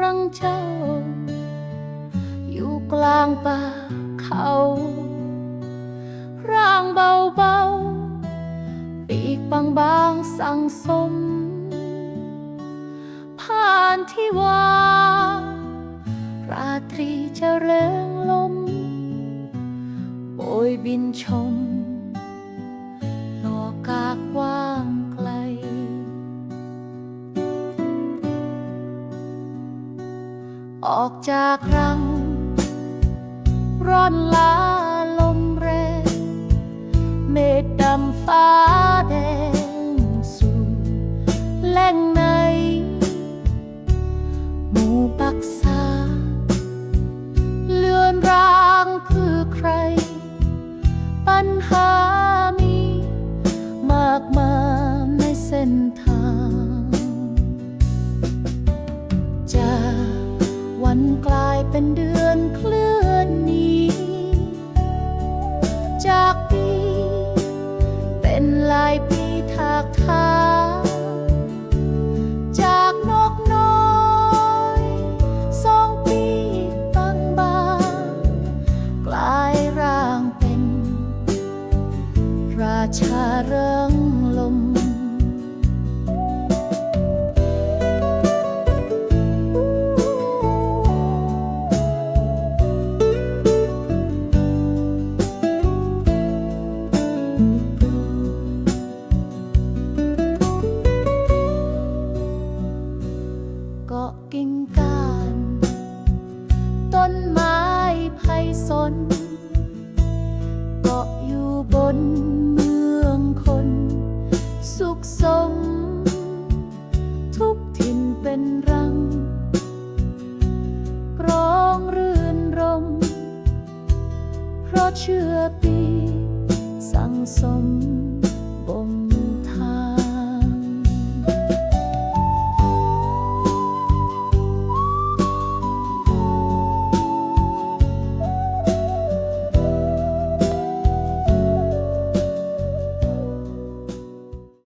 รังเจ้า อยู่กลางป่าเขา ร่างเบาๆ ปีกบางๆสั่งสม ผ่านที่ว่า ราตรีจะเริงลมโบยบินชม ออกจากรัง ร่อนลาลมแรง เมฆดำฟ้าแดงสู่แหล่งใน หมู่ปักษา เลือนรางคือใคร ปัญหามี มากมายในเส้นทาง วันกลายเป็นเดือนเคลื่อนนี้ จากปี เป็นหลายปีทากทาจากนกน้อยสองปีบางบางๆกลายร่างเป็น ราชาเริงลม สนเกาะอยู่บนเมืองคน สุขสม ทุกถิ่นเป็นรังกรองรื่นรม เพราะเชื่อปี